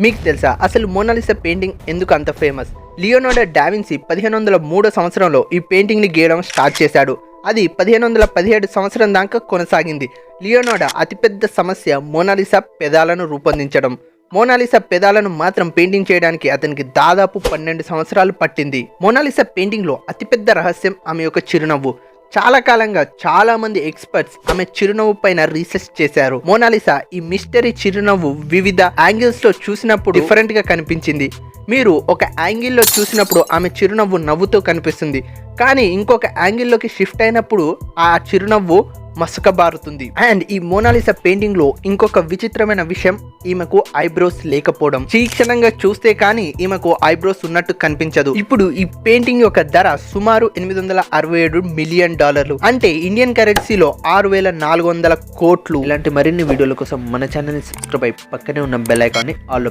మీకు తెలుసా? అసలు మోనాలిసా పెయింటింగ్ ఎందుకు అంత ఫేమస్? లియోనార్డో డావిన్సీ పదిహేను వందల మూడో సంవత్సరంలో ఈ పెయింటింగ్ని గీయడం స్టార్ట్ చేశాడు. అది పదిహేను వందల పదిహేడు సంవత్సరం దాకా కొనసాగింది. లియోనార్డో అతిపెద్ద సమస్య మోనాలిసా పెదాలను రూపొందించడం. మోనాలిసా పెదాలను మాత్రం పెయింటింగ్ చేయడానికి అతనికి దాదాపు పన్నెండు సంవత్సరాలు పట్టింది. మోనాలిసా పెయింటింగ్లో అతిపెద్ద రహస్యం ఆమె యొక్క చిరునవ్వు. చాలా కాలంగా చాలా మంది ఎక్స్పర్ట్స్ ఆమె చిరునవ్వు పైన రీసెర్చ్ చేశారు. మోనాలిసా ఈ మిస్టరీ చిరునవ్వు వివిధ యాంగిల్స్లో చూసినప్పుడు డిఫరెంట్గా కనిపించింది. మీరు ఒక యాంగిల్లో చూసినప్పుడు ఆమె చిరునవ్వు నవ్వుతూ కనిపిస్తుంది. కానీ ఇంకొక యాంగిల్లోకి షిఫ్ట్ అయినప్పుడు ఆ చిరునవ్వు మసకబారుతుంది. అండ్ ఈ మోనాలిసా పెయింటింగ్లో ఇంకొక విచిత్రమైన విషయం ఈమెకు ఐబ్రోస్ లేకపోవడం. తీక్షణంగా చూస్తే కానీ ఈమెకు ఐబ్రోస్ ఉన్నట్టు కనిపించదు. ఇప్పుడు ఈ పెయింటింగ్ యొక్క ధర సుమారు ఎనిమిది వందల అరవై ఏడు మిలియన్ డాలర్లు. అంటే ఇండియన్ కరెన్సీలో ఆరు వేల నాలుగు వందల కోట్లు. ఇలాంటి మరిన్ని వీడియోల కోసం మన ఛానల్ సబ్స్క్రైబ్ అయి పక్కనే ఉన్న బెల్ ఐకాన్ని ఆల్లో